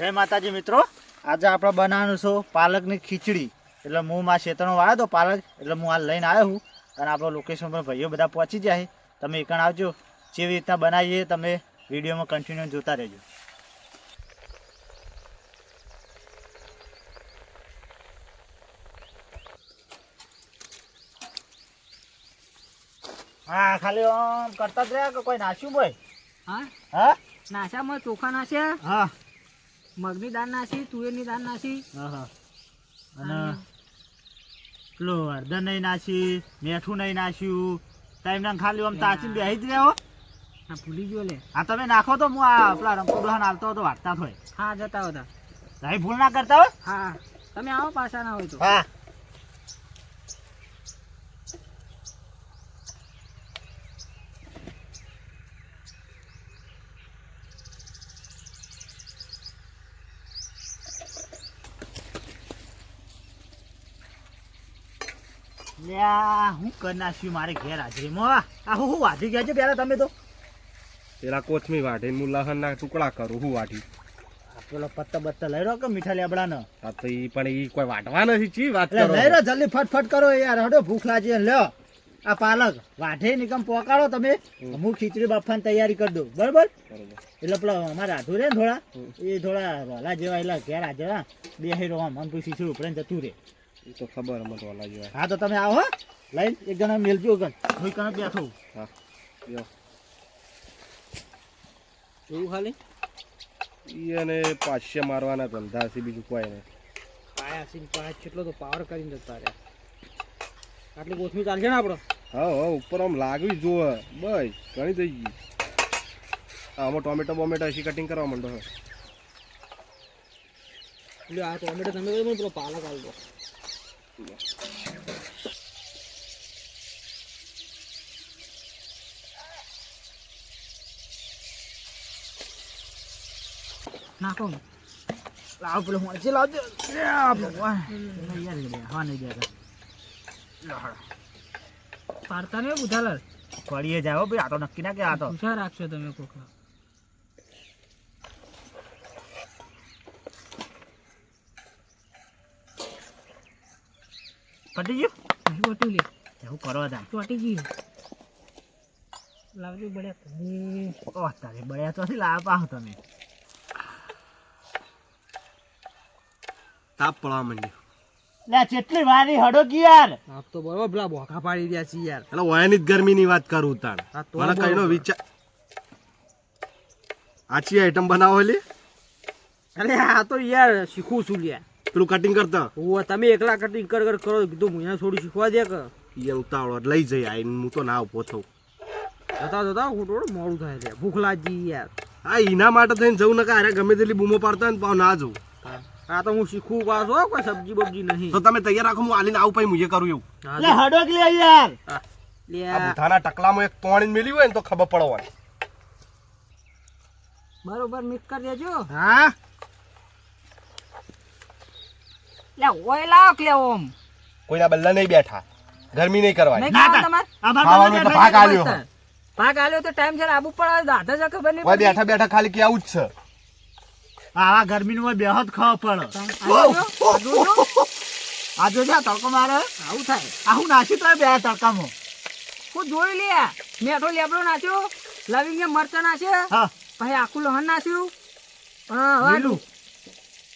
જય માતાજી મિત્રો. આજે આપણે બનાવવાનું છે પાલકની ખીચડી. એટલે હું મારા ખેતરનો વાળો તો પાલક. એટલે હું આ લઈને આવ્યો છું. અને આપણો લોકેશન પર ભાઈઓ બધા પહોંચી જાય તમે એકણ આવજો. જેવી રીતના બનાવીએ તમે વિડીયોમાં કન્ટિન્યુ જોતા રહેજો. હા ખાલી આમ કરતા જ રહ્યા કે કોઈ નાસ્યું ભાઈ હા? હા? નાશામાં ચોખા નાખ્યા હા. મગની દાળ નાસી તુવેરની દાળ નાસી હા હા. અને પેલું હળદર નહીં નાસી મેઠું નહીં નાસ્યું ના ખાલી આમ તાચીને બેસી જ રહ્યો હા. ભૂલી ગયો લે. આ તમે નાખો તો હું આ પેલા દોહાન હાલતો હતો વાર્તા થોય. હા જતા હતા. ભાઈ ભૂલ ના કરતા હોય હા તમે આવો પાછા ના હોય તો. હા. લ્યા હું કરી નાખ્યું મારે ઘેર હાજરીમાં? આ હું હું વાંચી ગયા છે પેલા તમે તો? પેલા કોથમી વાઢીને હું લહણના ટુકડા કરું હું વાઢી. આ પેલો પત્તા બત્તા લઈ રહ્યો કે મીઠા લેબડા નો આ તો ઈ પણ ઈ કોઈ વાટવા નથી ચી વાત કરો? લઈ રહ્યો જલ્દી ફટફટ કરો યાર હડો ભૂખ લાગી છે. લ્યો. આ પાલક વાઢે નિકમ પોકાડો તમે? હું ખીચડી બાફવાની તૈયારી કરી દઉં. બરોબર. એટલે પેલા અમારા આધુ રે ને થોડા એ થોડા રોલા જેવા એટલે ઘેર આ જેવા બે હેરો આમ આમ પછી શીશું ઉપડે જતું રે. ઈ તો ખબર અમને તો જેવા. હા તો તમે આવો હો. લઈને એક જણા મેલજો ગન હું કને બેઠો? હા યો એવું ખાલી ઈ અને પાછે મારવાના ધંધા છે બીજું કોઈ નહીં. પાયા છે પાયા કેટલો તો પાવર કરીને જતા રહ્યા. આટલી ગોથમી ચાલશે ને આપણો? હા હા ઉપર આમ લાગવી જ જોવે. બસ ઘણી થઈ ગઈ. હા આમાં ટોમેટો બોમેટો એસી કટિંગ કરવા માંડો હે. એટલે આ ટોમેટો તમે પેલો પાલક આવી દો નાખો. ને. લાવ પેલો હું છે લાવજો. હા નહીં દેતા પાડતા નહીં બુધાલાલ? ફળીએ જાઓ ભાઈ આ તો નક્કી ના કે આ તો. હુશા રાખશો તમે કોક પટી ગયું? નહીં બટું લે એવું કરવા તા ચોટી ગયું. લાવજો બળ્યા ઓહ તારે બળ્યા તો લાવ પાહો તમે. તાપ પડવા માંડ્યો. લે જેટલી વારી હડો કી યાર. આપ તો બરોબર પેલા બોખા પાડી રહ્યા છે યાર. એટલે ઓયાની જ ગરમીની વાત કરું તાણ. મને કઈનો. વિચાર આછી આઈટમ બનાવો લે. અરે આ તો યાર શીખું છું લ્યા. પેલું કટિંગ કરતા? હું તમે એકલા કટિંગ કર કર કરો. કીધું હું થોડું શીખવા દે કે. એ ઉતાવળો લઈ જઈ આ હું તો ના ઊભો થઉં જતા જતા હું થોડું મોડું થાય છે. ભૂખ લાગી યાર. હા એના માટે થઈને જવું નકા અરે ગમે તેટલી બૂમો પાડતા ને ના જવું હા. તો હું શીખવું પાછો કોઈ સબ્જી બબ્જી નહીં. તો તમે તૈયાર રાખો હું આલીને આવું પછી મુજે કરું એવું. લે હડો કે લે યાર. આ લ્યા, ટકલામાં એક તોણી મેલી હોય ને તો ખબર પડવાની. બરોબર મિક્સ કરી દેજો. હા? લે ઓય કે ઓમ. કોઈના બલ્લા નહીં બેઠા. ગરમી નહીં કરવાની. ના તા. તમારે આ બાર ખાવાનું તો ભાગ આલ્યો. હો. આલ્યો તો ટાઈમ છે આબુ પડે દાદા જ ખબર નહીં ઓય બેઠા બેઠા ખાલી કે આવું જ છે. આવા ગરમીનું બેહત ખાવા પડે. આ જોજો, તડકો મારે. આવું થાય. આ હું નાસી તો બે તડકામાં. હું જોઈ લે. મેઠો લેબડો નાખ્યો. લવિંગ મરચા નાખ્યા. હા. પછી આખું લહન નાખ્યું. હા આ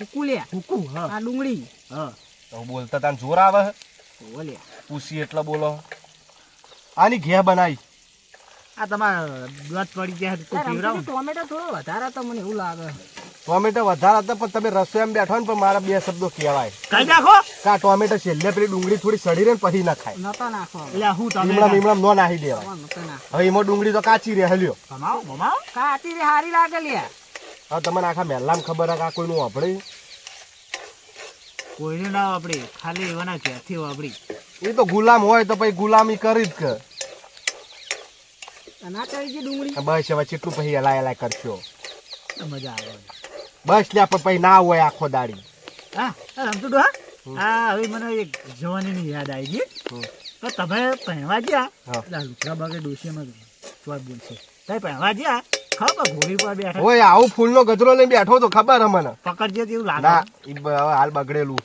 હુકુ લે હુકુ હા. આ ડુંગળી. હા. તો બોલતા તાન જોર આવે હે. પૂછી એટલે બોલો. આની ઘે બનાવી આ તમારે દોત પડી ગયા તો પીવરાવ. ટોમેટો થોડો વધારે તો મને એવું લાગે. ટોમેટો વધારે હતા પણ તમે રસોઈ એમ બેઠો ને પણ મારા બે શબ્દો કહેવાય. કઈ નાખો? કા ટોમેટો છેલ્લે પેલી ડુંગળી થોડી સડી રહે ને પછી ના ખાય નતો નાખો. એટલે હું તમે લીમડા નો નાહી દેવાય. નતો હવે એમાં ડુંગળી તો કાચી રહે હલ્યો. ભમાવો ભમાવો. કાચી રે હારી લાગે લ્યા હવે તમને આખા મહેલામાં ખબર હે કા આ કોઈનું વાપરે કોઈને ના વાપરી. ખાલી એવાના ક્યાંથી વાપરી. એ તો ગુલામ હોય તો પછી ગુલામી કરી જ કે. બસ હવે કેટલું પછી હલાય હલાય કરશો. મજા આવે. બસ લ્યા પણ પછી ના હોય આખો દાડી. હા રમતું હા? હા હવે મને એક જવાની યાદ આવી ગઈ. તો તમે પહેરવા ગયા લુકડા બાગે ડોશીમાં ચોય બોલશે. તમે પહેરવા ગયા ઓય આવું ફૂલનો ગજરો લઈને બેઠો તો ખબર હે મને પકડજે તેવું લાગે. ઈ હવે હાલ બગડેલું.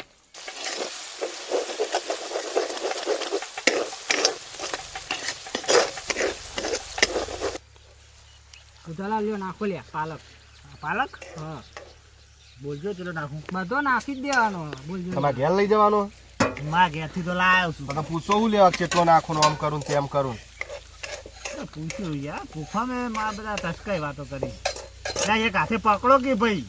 ઉધાલા લ્યો નાખો લ્યા પાલક. પાલક? હા. બોલજો ચલો નાખું. બધો નાખી જ દેવાનો. બોલજો. તમારે ઘેર લઈ જવાનો? માં ઘેરથી તો લાવ્યો છું. બધા પૂછો હું લેવા કેટલો નાખવાનો આમ કરું તેમ કરું પૂછ્યું યાર પૂછવા મેં મા બધા તસકાઈ વાતો કરી. ત્યાં એક હાથે પકડો કે ભાઈ?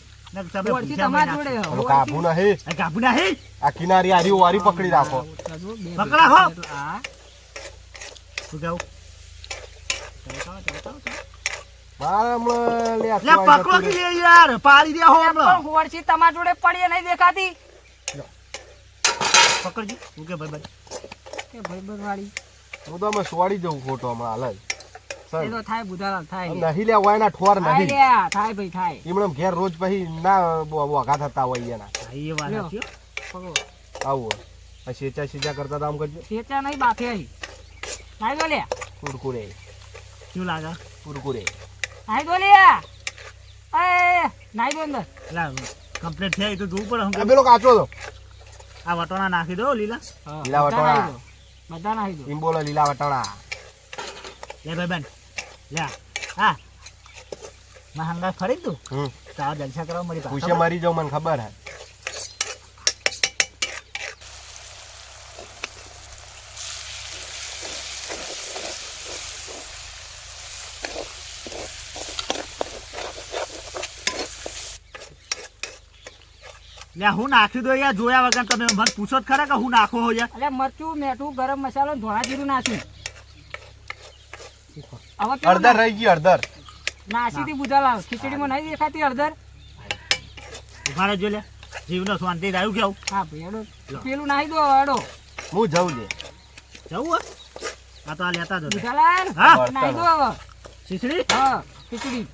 તમારા જોડે પાડી નહીં દેખાતી. પકડજી. હું કે ભાઈ ભાઈ કે ભાઈ હું તો અમે સોડી જવું ખોટો હમણાં હાલ. જ. એ તો થાય બુધાલાલ થાય નહીં લે હોય ઠોર નહીં. લ્યા, થાય ભાઈ થાય. એમણે ઘેર રોજ પછી ના વઘા થતા હોય એના. એ વાત લ્યો. સાચી હો. પકડો. આવું. હોય. આ સેચા સેચા કરતા તો આમ કરજો. ખેંચા નહીં બાફે અહીં. નાઈ દો લ્યા. કુરકુરે. શું લાગે? કુરકુરે. નાઈ દો લ્યા. એ નાઈ દો અંદર. એટલે કમ્પ્લીટ થઈ તો જોવું પડે આ પેલો કાચો તો આ વટોણા નાખી દો લીલા. લીલા વટાણા. બધા નાઈ દો. એમ બોલો લીલા વટાણા. લે ભાઈ બેન. લે હા. માં હંગા ફરી તું? હમ. તારા જલસા કરવા મળી પૂછે. મરી જાવ મને ખબર હે. લે હું નાખ્યું દો યાર જોયા વગર તમે મને પૂછો જ ખરા કે હું નાખો હો યાર? એટલે મરચું મેઠું ગરમ મસાલો ધોળા જીરું નાખ્યું અડધર રહી ગઈ અડધર નાસી થી બુધાલાલ ખીચડીમાં નહીં દેખાતી હળદર? ઊભા જો લે. જીવનો શાંતિ આવ્યું કેવું? હા ભાઈ હેડો. પેલું નાહી દો હેડો. હું જઉં લે. જવું હો. આ તો આ લેતા જો બુધાલાલ હા. નાહી દો હવે. ખીચડી? હા ખીચડી.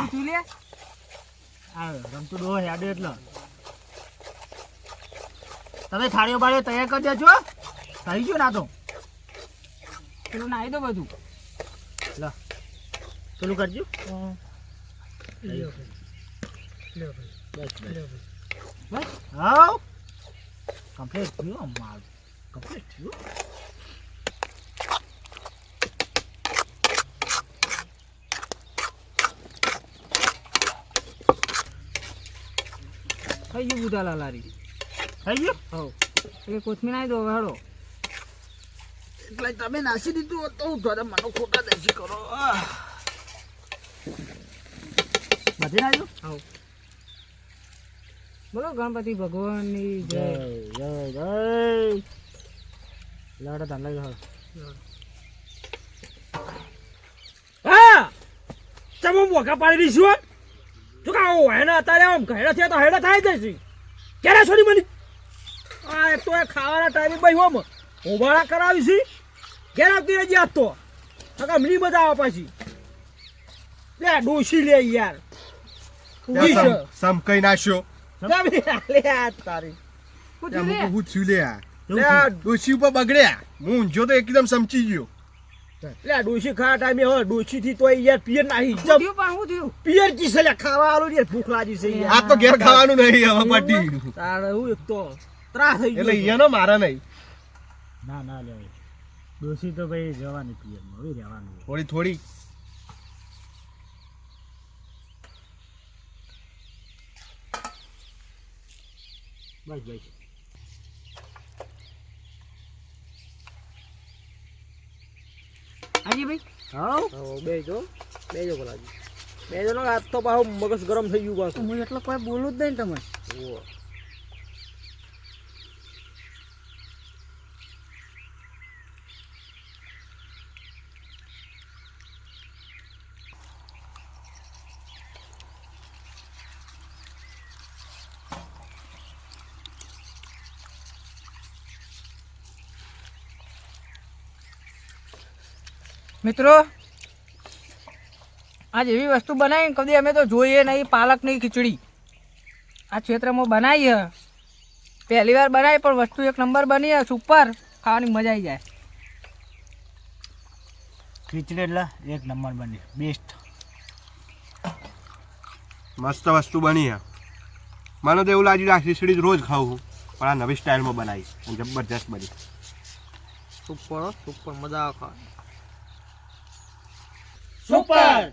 પૂછ્યું લે. આ રમતું ડો હેડે એટલે. તમે થાળીઓ બાળીઓ તૈયાર કરી દેજો થઈ ગયું ના તો. પેલું નાહી દો બધું. લો. પેલું કરજો. બસ હાવ કમ્પ્લીટ થયું માલ કમ્પ્લીટ થયું. થઈ ગયું હારી થઈ ગયું? હવ એટલે કોથમી નાહી દો હેડો એટલે તમે નાસી દીધું હોત તો હું મને ખોટા દેશી કરો. બધી નાખ્યું હવ બોલો ગણપતિ ભગવાનની જય. જય જય જય. લાડો ધાન લઈ જાઓ. હા! તમે મોકા પાડી દઈશું જો કે હોય ને અત્યારે આમ ઘેડા થયા તો હેડા થાય જશે ક્યારે છોડી મને? તો એ ખાવાના ટાઈમે ભાઈ હોમ ઉભાડા કરાવી છે. ઘેર આવતી રહેજે આજ તો. કાકા મની આવે પાછી. લે ડોસી લે યાર. છે. નાખ્યો? આ તારી. હું આ. ઉપર બગડ્યા હું ઊંઝો તો એકદમ સમજી ગયો. લે ડોસી ખાવા ટાઈમે હવે ડોસી થી તો યાર પિયર નાહી. જમ. પિયર કી છે લે ખાવા આલો યાર ભૂખ લાગી છે આ તો ઘેર ખાવાનું નહીં હવે પટી. તારે હું એક તો ત્રાસ થઈ એટલે ગયો એનો મારા નહીં. ના ના લે દોષી તો ભાઈ જવાની પીએ હવે રહેવાનું થોડી થોડી. બસ બસ. હાજી ભાઈ. હા બે જો બે જો બોલાજી બે જો ને આજ તો પાછું મગજ ગરમ થઈ ગયું પાછું. હું એટલો કોઈ બોલું જ નહીં તમે મિત્રો આજ એવી વસ્તુ બનાવી કદી અમે તો જોઈએ નહીં પાલકની ખીચડી. આ ક્ષેત્રમાં બનાવી હ પહેલી વાર બનાવી પણ વસ્તુ એક નંબર બની સુપર ખાવાની મજા આવી જાય. ખીચડી એટલે એક નંબર બની બેસ્ટ મસ્ત વસ્તુ બની હ મને તો એવું લાગ્યું આ ખીચડી રોજ ખાવું પણ આ નવી સ્ટાઇલમાં બનાવી અને જબરજસ્ત બની. સુપર સુપર મજા આવે ખાવાની. સુપર